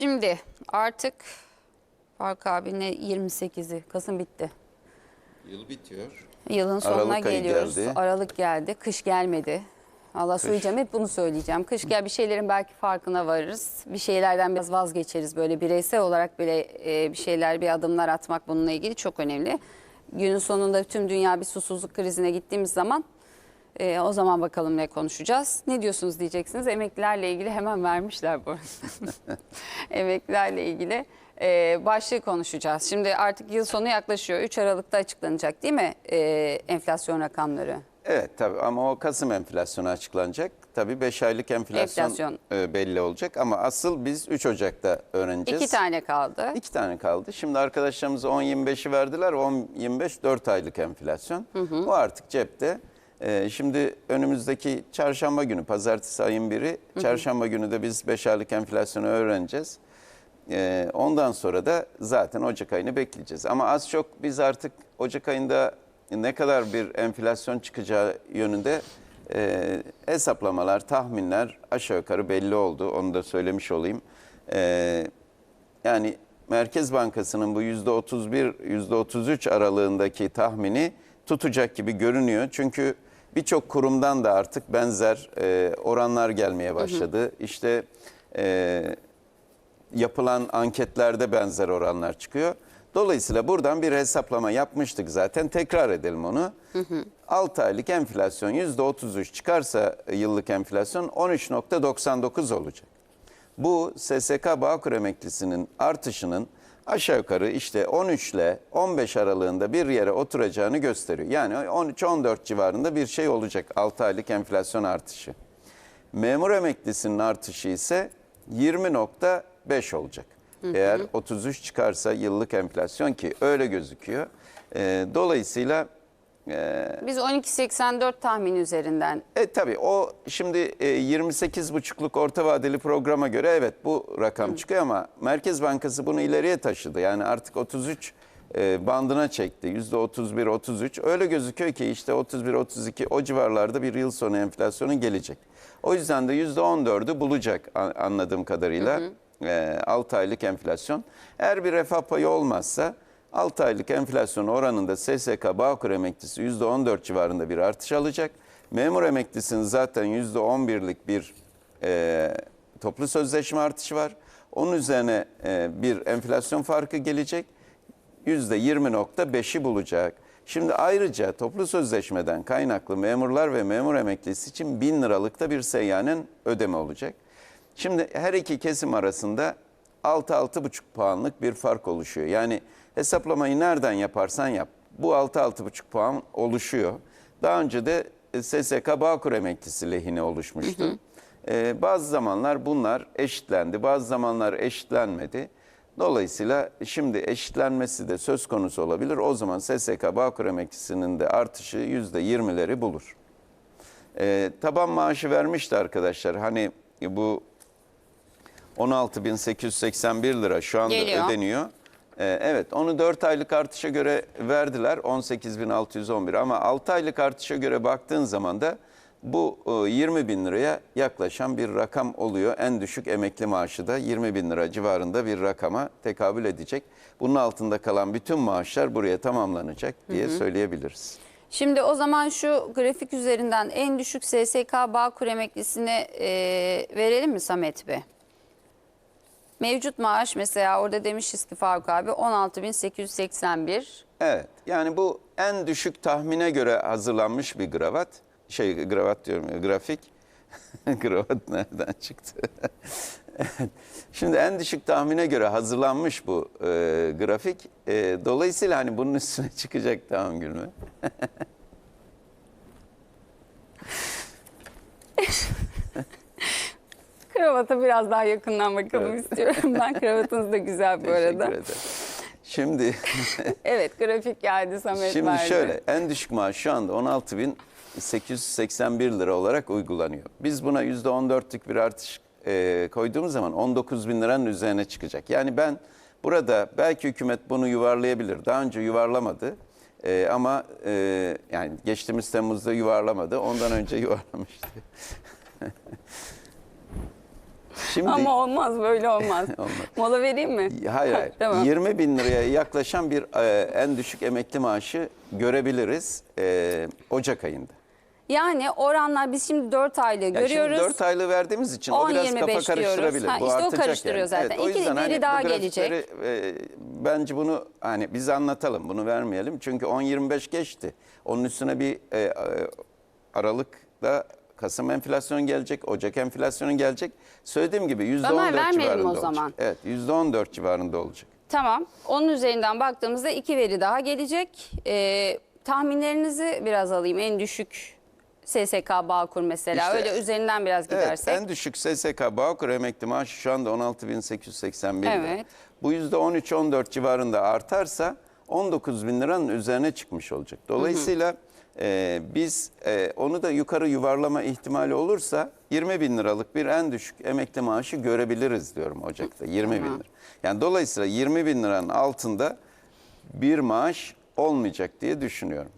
Şimdi artık Faruk abine 28'i Kasım bitti. Yıl bitiyor. Yılın sonuna Aralık ayı geliyoruz. geldi. Aralık geldi. Kış gelmedi. Allah söyleyeceğim hep bunu söyleyeceğim. Kış gel bir şeylerin belki farkına varırız. Bir şeylerden biraz vazgeçeriz böyle bireysel olarak bile e, bir şeyler bir adımlar atmak bununla ilgili çok önemli. Günün sonunda tüm dünya bir susuzluk krizine gittiğimiz zaman e, o zaman bakalım ne konuşacağız. Ne diyorsunuz diyeceksiniz. Emeklilerle ilgili hemen vermişler bu arada. Emeklilerle ilgili e, başlığı konuşacağız. Şimdi artık yıl sonu yaklaşıyor. 3 Aralık'ta açıklanacak değil mi e, enflasyon rakamları? Evet tabii ama o Kasım enflasyonu açıklanacak. Tabii 5 aylık enflasyon, Enflasyon. e, belli olacak ama asıl biz 3 Ocak'ta öğreneceğiz. İki tane kaldı. İki tane kaldı. Şimdi arkadaşlarımız 10-25'i verdiler. 10-25 4 aylık enflasyon. O artık cepte. Ee, şimdi önümüzdeki çarşamba günü, pazartesi ayın biri, çarşamba günü de biz 5 aylık enflasyonu öğreneceğiz. Ee, ondan sonra da zaten Ocak ayını bekleyeceğiz. Ama az çok biz artık Ocak ayında ne kadar bir enflasyon çıkacağı yönünde e, hesaplamalar, tahminler aşağı yukarı belli oldu. Onu da söylemiş olayım. Ee, yani Merkez Bankası'nın bu yüzde 31, yüzde 33 aralığındaki tahmini tutacak gibi görünüyor. Çünkü birçok kurumdan da artık benzer e, oranlar gelmeye başladı. İşte e, yapılan anketlerde benzer oranlar çıkıyor. Dolayısıyla buradan bir hesaplama yapmıştık zaten. Tekrar edelim onu. 6 aylık enflasyon %33 çıkarsa yıllık enflasyon 13.99 olacak. Bu SSK Bağkur emeklisinin artışının aşağı yukarı işte 13 ile 15 aralığında bir yere oturacağını gösteriyor. Yani 13-14 civarında bir şey olacak 6 aylık enflasyon artışı. Memur emeklisinin artışı ise 20.5 olacak. Eğer 33 çıkarsa yıllık enflasyon ki öyle gözüküyor. Ee, dolayısıyla Biz 12.84 tahmin üzerinden e tabii o şimdi e, 28,5'luk orta vadeli programa göre evet bu rakam çıkıyor ama Merkez Bankası bunu ileriye taşıdı. Yani artık 33 e, bandına çekti. %31, 33 öyle gözüküyor ki işte 31, 32 o civarlarda bir yıl sonu enflasyonu gelecek. O yüzden de %14'ü bulacak an- anladığım kadarıyla e, 6 aylık enflasyon. Eğer bir refah payı olmazsa 6 aylık enflasyon oranında SSK Bağkur emeklisi %14 civarında bir artış alacak. Memur emeklisinin zaten %11'lik bir e, toplu sözleşme artışı var. Onun üzerine e, bir enflasyon farkı gelecek. %20.5'i bulacak. Şimdi ayrıca toplu sözleşmeden kaynaklı memurlar ve memur emeklisi için 1000 liralık da bir seyyanen ödeme olacak. Şimdi her iki kesim arasında 6-6,5 puanlık bir fark oluşuyor. Yani hesaplamayı nereden yaparsan yap. Bu 6-6,5 puan oluşuyor. Daha önce de SSK Bağkur emeklisi lehine oluşmuştu. Ee, bazı zamanlar bunlar eşitlendi, bazı zamanlar eşitlenmedi. Dolayısıyla şimdi eşitlenmesi de söz konusu olabilir. O zaman SSK Bağkur emeklisinin de artışı %20'leri bulur. Ee, taban maaşı vermişti arkadaşlar. Hani bu 16.881 lira şu anda Geliyor. ödeniyor. Ee, evet onu 4 aylık artışa göre verdiler 18.611 ama 6 aylık artışa göre baktığın zaman da bu e, 20 bin liraya yaklaşan bir rakam oluyor. En düşük emekli maaşı da 20 bin lira civarında bir rakama tekabül edecek. Bunun altında kalan bütün maaşlar buraya tamamlanacak diye söyleyebiliriz. Şimdi o zaman şu grafik üzerinden en düşük SSK Bağkur emeklisine e, verelim mi Samet Bey? Mevcut maaş mesela orada demişiz ki Faruk abi 16.881. Evet. Yani bu en düşük tahmine göre hazırlanmış bir gravat. Şey gravat diyorum grafik. gravat nereden çıktı? Şimdi en düşük tahmine göre hazırlanmış bu e, grafik. E, dolayısıyla hani bunun üstüne çıkacak tamam Gülme. Kravata biraz daha yakından bakalım istiyorum. Ben kravatınız da güzel bu Teşekkür arada. ederim. Şimdi Evet grafik geldi Samet Şimdi verdi. şöyle en düşük maaş şu anda 16.881 lira olarak uygulanıyor. Biz buna %14'lük bir artış e, koyduğumuz zaman 19 bin liranın üzerine çıkacak. Yani ben burada belki hükümet bunu yuvarlayabilir. Daha önce yuvarlamadı. E, ama e, yani geçtiğimiz Temmuz'da yuvarlamadı. Ondan önce yuvarlamıştı. Şimdi Ama olmaz böyle olmaz. Olmaz. Mola vereyim mi? Hayır hayır. Tamam. 20 bin liraya yaklaşan bir e, en düşük emekli maaşı görebiliriz e, Ocak ayında. Yani oranlar biz şimdi 4 aylığı Yani görüyoruz. Şimdi 4 aylığı verdiğimiz için o biraz 10-25 kafa diyoruz. karıştırabilir. Ha, Bu işte o karıştırıyor yani. zaten. o İki yüzden veri hani daha gelecek. e, bence bunu hani biz anlatalım bunu vermeyelim. Çünkü 10-25 geçti. Onun üstüne bir e, e, Aralık'ta Kasım enflasyonu gelecek, Ocak enflasyonu gelecek. Söylediğim gibi %14 Bana vermeyelim civarında o olacak. zaman. Evet %14 civarında olacak. Tamam. Onun üzerinden baktığımızda iki veri daha gelecek. Ee, tahminlerinizi biraz alayım. En düşük SSK Bağkur mesela. İşte- Öyle üzerinden biraz Evet, gidersek. en düşük SSK Bağkur emekli maaşı şu anda 16.881 lira. Evet. Bu %13-14 civarında artarsa 19 bin liranın üzerine çıkmış olacak. Dolayısıyla e, biz e, onu da yukarı yuvarlama ihtimali olursa 20 bin liralık bir en düşük emekli maaşı görebiliriz diyorum Ocak'ta. 20 bin lira. Yani dolayısıyla 20 bin liranın altında bir maaş olmayacak diye düşünüyorum.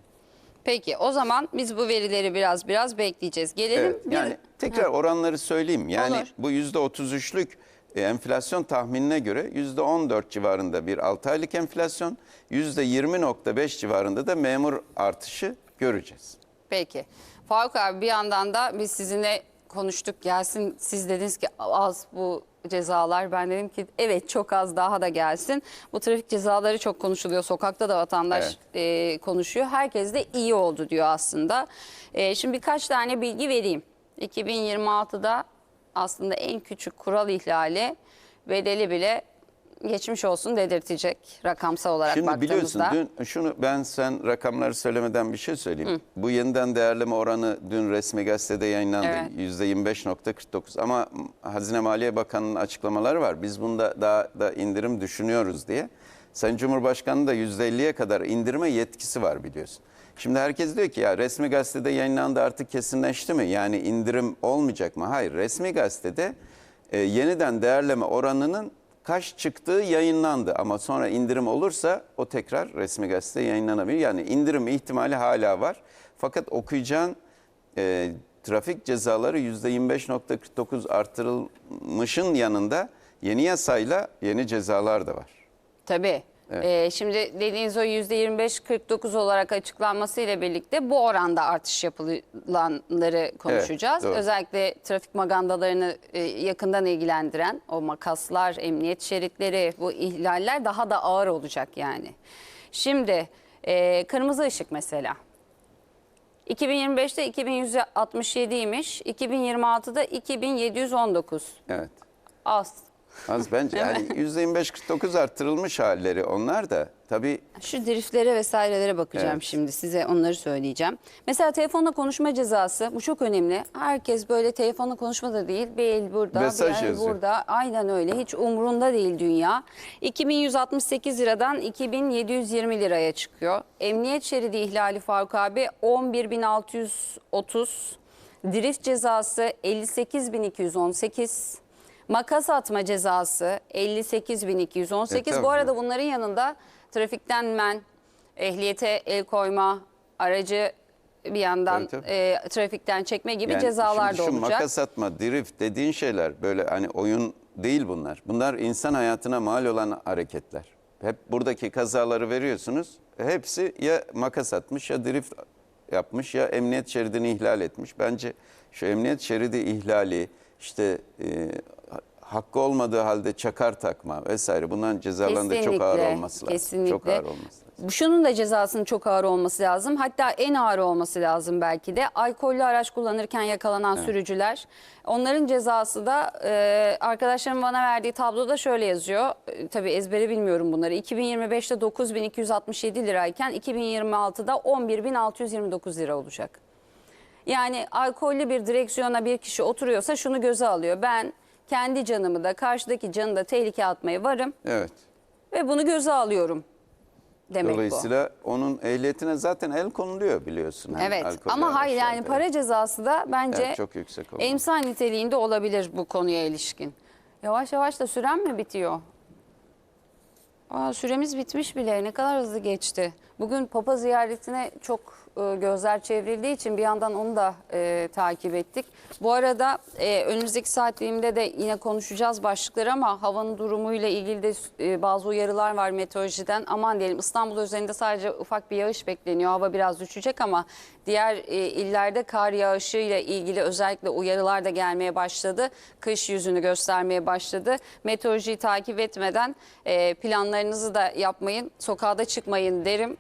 Peki o zaman biz bu verileri biraz biraz bekleyeceğiz. Gelelim Evet, bir... yani tekrar oranları söyleyeyim. Yani Olur. bu yüzde 33'lük e, enflasyon tahminine göre yüzde 14 civarında bir 6 aylık enflasyon, yüzde 20.5 civarında da memur artışı göreceğiz. Peki. Faruk abi bir yandan da biz sizinle konuştuk gelsin. Siz dediniz ki az bu cezalar. Ben dedim ki evet çok az daha da gelsin. Bu trafik cezaları çok konuşuluyor. Sokakta da vatandaş e, konuşuyor. Herkes de iyi oldu diyor aslında. E, şimdi birkaç tane bilgi vereyim. 2026'da aslında en küçük kural ihlali bedeli bile geçmiş olsun dedirtecek rakamsal olarak Şimdi biliyorsun baktığımızda. dün şunu ben sen rakamları söylemeden bir şey söyleyeyim. Bu yeniden değerleme oranı dün resmi gazetede yayınlandı. Evet. Yüzde 25.49 ama Hazine Maliye Bakanı'nın açıklamaları var. Biz bunda daha da indirim düşünüyoruz diye. Sayın Cumhurbaşkanı da %50'ye kadar indirme yetkisi var biliyorsun. Şimdi herkes diyor ki ya resmi gazetede yayınlandı artık kesinleşti mi? Yani indirim olmayacak mı? Hayır resmi gazetede e, yeniden değerleme oranının kaç çıktığı yayınlandı ama sonra indirim olursa o tekrar resmi gazete yayınlanabilir. Yani indirim ihtimali hala var. Fakat okuyacağın e, trafik cezaları %25.49 artırılmışın yanında yeni yasayla yeni cezalar da var. Tabii. Ee, şimdi dediğiniz o %25-49 olarak açıklanmasıyla birlikte bu oranda artış yapılanları konuşacağız. doğru. Özellikle trafik magandalarını e, yakından ilgilendiren o makaslar, emniyet şeritleri, bu ihlaller daha da ağır olacak yani. Şimdi e, kırmızı ışık mesela. 2025'te 2167'ymiş, 2026'da 2719. Evet. Az. Az bence yani %25-49 arttırılmış halleri onlar da tabii Şu driftlere vesairelere bakacağım Evet. şimdi size onları söyleyeceğim. Mesela telefonla konuşma cezası bu çok önemli. Herkes böyle telefonla konuşma da değil bir el burada Mesaj bir el yazıyor. burada aynen öyle hiç umrunda değil dünya. 2168 liradan 2720 liraya çıkıyor. Emniyet şeridi ihlali Faruk abi 11630 drift cezası 58218 Makas atma cezası 58.218. E. Bu arada bunların yanında trafikten men, ehliyete el koyma, aracı bir yandan Tabii, tabii. e, trafikten çekme gibi cezalar şimdi da şu olacak. makas atma, drift dediğin şeyler böyle hani oyun değil bunlar. Bunlar insan hayatına mal olan hareketler. Hep buradaki kazaları veriyorsunuz. Hepsi ya makas atmış ya drift yapmış ya emniyet şeridini ihlal etmiş. Bence şu emniyet şeridi ihlali işte e, hakkı olmadığı halde çakar takma vesaire bunların cezalarında çok ağır olması lazım. Kesinlikle. Çok ağır olması lazım. Şunun da cezasının çok ağır olması lazım. Hatta en ağır olması lazım belki de. Alkollü araç kullanırken yakalanan sürücüler. Onların cezası da e, arkadaşlarım bana verdiği tabloda şöyle yazıyor. E, tabii ezbere bilmiyorum bunları. 2025'te 9267 lirayken 2026'da 11629 lira olacak. Yani alkollü bir direksiyona bir kişi oturuyorsa şunu göze alıyor. Ben kendi canımı da karşıdaki canı da tehlikeye atmaya varım Evet. ve bunu göze alıyorum demek bu. Dolayısıyla onun ehliyetine zaten el konuluyor biliyorsun. hani Evet alkollü ama hayır yani araçlarda. para cezası da bence Evet, çok yüksek emsal niteliğinde olabilir bu konuya ilişkin. Yavaş yavaş da süren mi bitiyor? Aa, süremiz bitmiş bile ne kadar hızlı geçti. Bugün papa ziyaretine çok e, gözler çevrildiği için bir yandan onu da e, takip ettik. Bu arada e, önümüzdeki saat de yine konuşacağız başlıkları ama havanın durumuyla ilgili de e, bazı uyarılar var meteorolojiden. Aman diyelim İstanbul üzerinde sadece ufak bir yağış bekleniyor. Hava biraz düşecek ama diğer e, illerde kar yağışı ile ilgili özellikle uyarılar da gelmeye başladı. Kış yüzünü göstermeye başladı. Meteorolojiyi takip etmeden e, planlarınızı da yapmayın. Sokağa da çıkmayın derim.